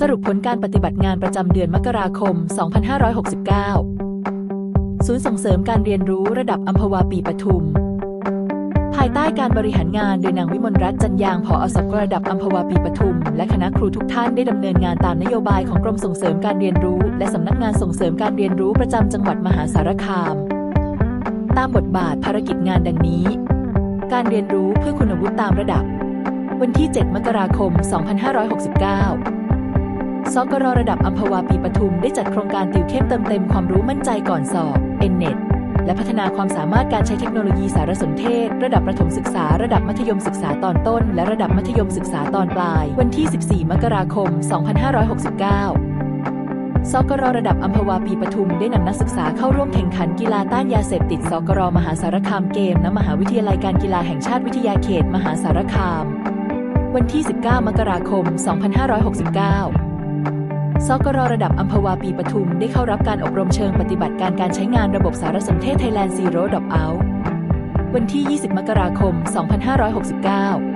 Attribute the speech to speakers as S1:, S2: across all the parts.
S1: สรุปผลการปฏิบัติงานประจำเดือนมกราคม 2569 ศูนย์ส่งเสริมการเรียนรู้ระดับอัมพวาปีปทุม ภายใต้การบริหารงานโดยนางวิมลรัตน์จันยางผออสกระดับอัมพวาปีปทุม และคณะครูทุกท่านได้ดำเนินงานตามนโยบายของกรมส่งเสริมการเรียนรู้ และสำนักงานส่งเสริมการเรียนรู้ประจำจังหวัดมหาสารคาม ตามบทบาทภารกิจงานดังนี้ การเรียนรู้เพื่อคุณวุฒิตามระดับ วันที่ 7 มกราคม 2569 สกรระดับอัมพวาปีปทุมได้จัดโครงการติวเข้มเติมเต็มความรู้มั่นใจก่อนสอบ NNET และพัฒนาความสามารถการใช้เทคโนโลยีสารสนเทศ ระดับประถมศึกษา ระดับมัธยมศึกษาตอนต้น และระดับมัธยมศึกษาตอนปลาย วันที่ 14 มกราคม 2569 สกรระดับอัมพวาปีปทุมได้นำนักศึกษาเข้าร่วมแข่งขันกีฬาต้านยาเสพติด สกรมหาสารคามเกมณมหาวิทยาลัยการกีฬาแห่งชาติวิทยาเขต มหาสารคาม วันที่ 19 มกราคม 2569 สกรระดับอัมพวาปีปทุมได้เข้ารับการอบรมเชิงปฏิบัติการการใช้งานระบบสารสนเทศ Thailand Zero Drop Out วันที่ 20 มกราคม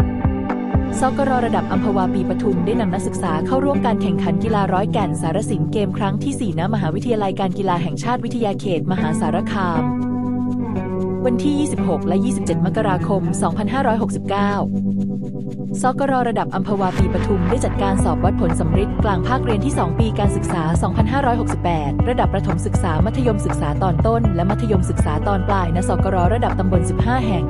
S1: 2569 สกรระดับอัมพวาปีปทุมได้นำนักศึกษาเข้าร่วมการแข่งขันกีฬาร้อยแก่นสารสินเกมครั้งที่ 4 ณ มหาวิทยาลัยการกีฬาแห่งชาติวิทยาเขต มหาสารคาม วันที่ 26 และ 27 มกราคม 2569สกรระดับอัมพวาปีปทุมได้จัดการสอบวัดผลสำริด กลางภาคเรียนที่ 2 ปีการศึกษา 2568 ระดับประถมศึกษา มัธยมศึกษาตอนต้น และมัธยมศึกษาตอนปลายณสกรระดับตำบล 15 แห่ง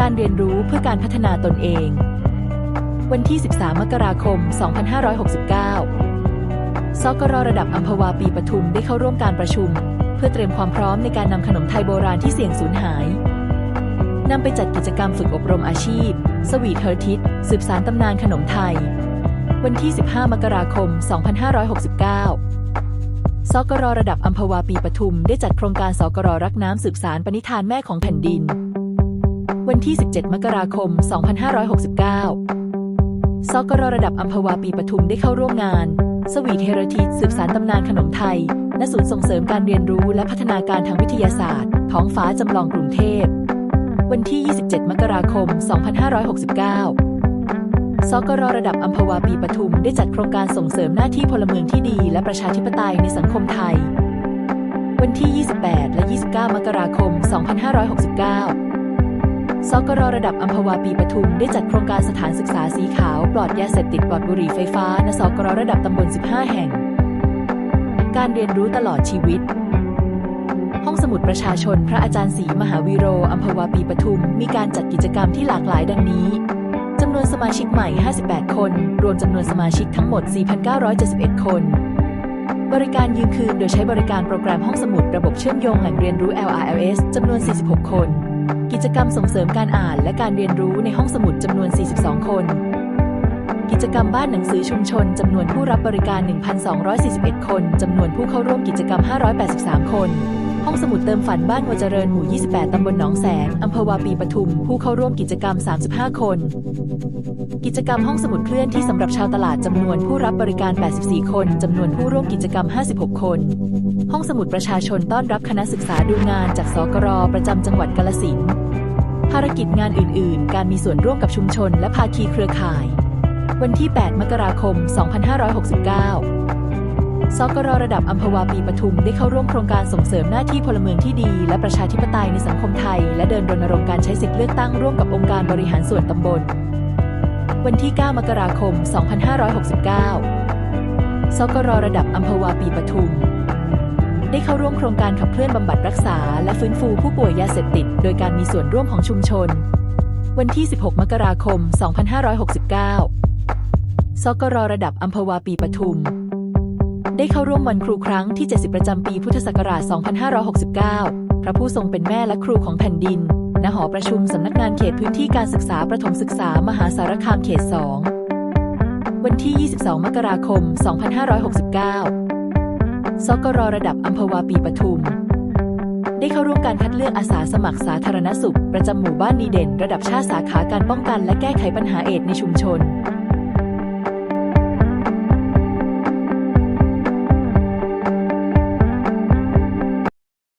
S1: การเรียนรู้เพื่อการพัฒนาตนเอง วันที่ 13 มกราคม 2569 สกรระดับอัมพวาปีปทุมได้เข้าร่วมการประชุม เพื่อเตรียมความพร้อมในการนำขนมไทยโบราณที่เสี่ยงสูญหายนำไปจัดกิจกรรมฝึกอบรมอาชีพ สวีทเฮอร์ทิสสืบสารตำนานขนมไทย วันที่ 15 มกราคม 2569 สกรระดับอัมพวาปีปทุมได้จัดโครงการสกรรักน้ำสืบสารปณิธานแม่ของแผ่นดิน วันที่ 17 มกราคม 2569 สกรระดับอัมพวาปีปทุมได้เข้าร่วมงาน สวีทเฮรทิสสืบสารตำนานขนมไทย ณ ศูนย์ส่งเสริมการเรียนรู้และพัฒนาการทางวิทยาศาสตร์ ท้องฟ้าจำลองกรุงเทพ วันที่ 27 มกราคม 2569 สกรระดับอัมพวาปีปทุมได้จัดโครงการส่งเสริมหน้าที่พลเมืองที่ดีและประชาธิปไตยในสังคมไทย วันที่ 28 และ 29 มกราคม 2569 สกรระดับอัมพวาปีปทุมได้จัดโครงการสถานศึกษาสีขาว ปลอดยาเสพติดปลอดบุหรี่ไฟฟ้าณสกรระดับตำบล 15 แห่ง การเรียนรู้ตลอดชีวิตห้องสมุดประชาชนพระอาจารย์ศรีมหาวีโรอัมพวาปีปทุม มีการจัดกิจกรรมที่หลากหลายดังนี้ นวนสมาชิกใหม่ 58 คน รวมจำนวนสมาชิกทั้งหมด 4,971 คน บริการยืนคืนโดยใช้บริการโปรแกรมห้องสมุดระบบเชื่อมโยงแหล่งเรียนรู้ LRLS จำนวน 46 คน กิจกรรมส่งเสริมการอ่านและการเรียนรู้ในห้องสมุดจำนวน 42 คน กิจกรรมบ้านหนังสือชุมชนจำนวนผู้รับบริการ 1,241 คนจำนวนผู้เข้าร่วมกิจกรรม 583 คน ห้องสมุดเติมฝันบ้านวัวเจริญหมู่ 28 ตำบลหนองแสง อำเภอวาปีปทุม ผู้เข้าร่วมกิจกรรม 35 คน กิจกรรมห้องสมุดเคลื่อนที่สำหรับชาวตลาดจำนวนผู้รับบริการ 84 คนจำนวนผู้ร่วมกิจกรรม 56 คน ห้องสมุดประชาชนต้อนรับคณะศึกษาดูงานจากสกรประจำจังหวัดกาลสินภารกิจงานอื่น ๆ การมีส่วนร่วมกับชุมชน และภาคีเครือข่าย วันที่ 8 มกราคม 2569 สกรระดับอัมพวาปีปทุมได้เข้าร่วมโครงการส่งเสริมหน้าที่พลเมืองที่ดี และประชาธิปไตยในสังคมไทย และเดินรณรงค์การใช้สิทธิเลือกตั้งร่วมกับองค์การบริหารส่วนตำบล วันที่ 9 มกราคม 2569 สกรระดับอัมพวาปีปทุม ได้เข้าร่วมโครงการขับเคลื่อนบำบัดรักษา และฟื้นฟูผู้ป่วยยาเสพติด โดยการมีส่วนร่วมของชุมชน วันที่ 16 มกราคม 2569 สกรระดับอัมพวาปีปทุม ได้เข้าร่วมวันครูครั้งที่ 70 ประจำปีพุทธศักราช 2569 พระผู้ทรงเป็นแม่และครูของแผ่นดิน ณ หอประชุมสำนักงานเขตพื้นที่การศึกษาประถมศึกษามหาสารคามเขต 2 วันที่ 22 มกราคม 2569 สกรระดับอัมพวาปีปทุม ได้เข้าร่วมการคัดเลือกอาสาสมัครสาธารณสุข ประจำหมู่บ้านดีเด่น ระดับชาติสาขาการป้องกันและแก้ไขปัญหาเอดในชุมชน